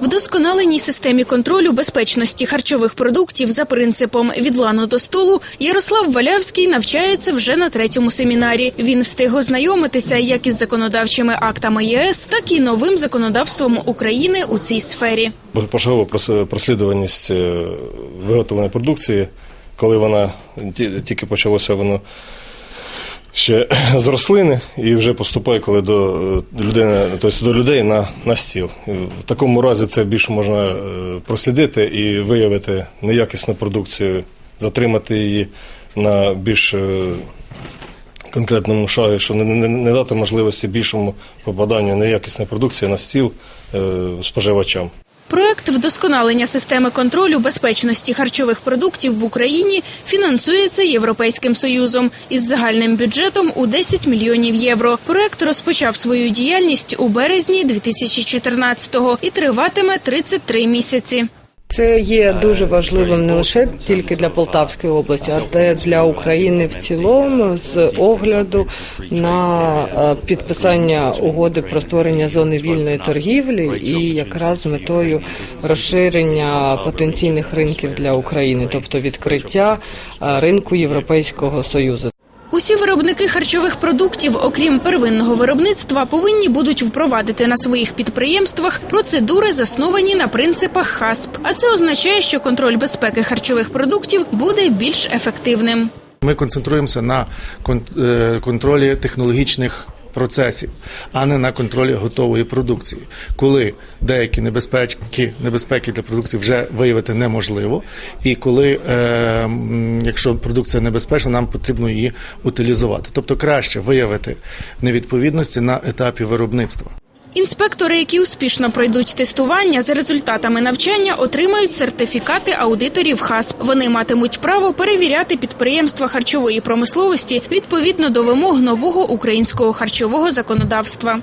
Вдосконаленій системі контролю безпечності харчових продуктів за принципом від лану до столу Ярослав Валявський навчається вже на третьому семінарі. Він встиг ознайомитися як із законодавчими актами ЄС, так і новим законодавством України у цій сфері. Поширова прослідуваність е, виготовлення продукції, коли вона тільки почалося воно ще з рослини і вже поступає коли до е, людини, тобто до людей на, на стіл. В такому разі це більше можна е, прослідити і виявити неякісну продукцію, затримати її на більш е, конкретному шагі, що не, не, не дати можливості більшому попаданню неякісної продукції на стіл е, споживачам. Проект вдосконалення системи контролю безпечності харчових продуктів в Україні фінансується Європейським Союзом із загальним бюджетом у 10 мільйонів євро. Проект розпочав свою діяльність у березні 2014-го і триватиме 33 місяці. Це є дуже важливим не лише тільки для Полтавської області, а для України в цілому з огляду на е, підписання угоди про створення зони вільної торгівлі і якраз з метою розширення потенційних ринків для України, тобто відкриття е, ринку Європейського союзу. Усі виробники харчових продуктів, окрім первинного виробництва, повинні будуть впровадити на своїх підприємствах процедури, засновані на принципах ХАСП. А це означає, що контроль безпеки харчових продуктів буде більш ефективним. Ми концентруємося на е, контролі технологічних процесів, а не на контролі готової продукції. Коли деякі небезпеки, небезпеки для продукції вже виявити неможливо, і коли, е, якщо продукція небезпечна, нам потрібно її утилізувати. Тобто краще виявити невідповідності на етапі виробництва. Інспектори, які успішно пройдуть тестування, за результатами навчання отримають сертифікати аудиторів ХАСП. Вони матимуть право перевіряти підприємства харчової промисловості відповідно до вимог нового українського харчового законодавства.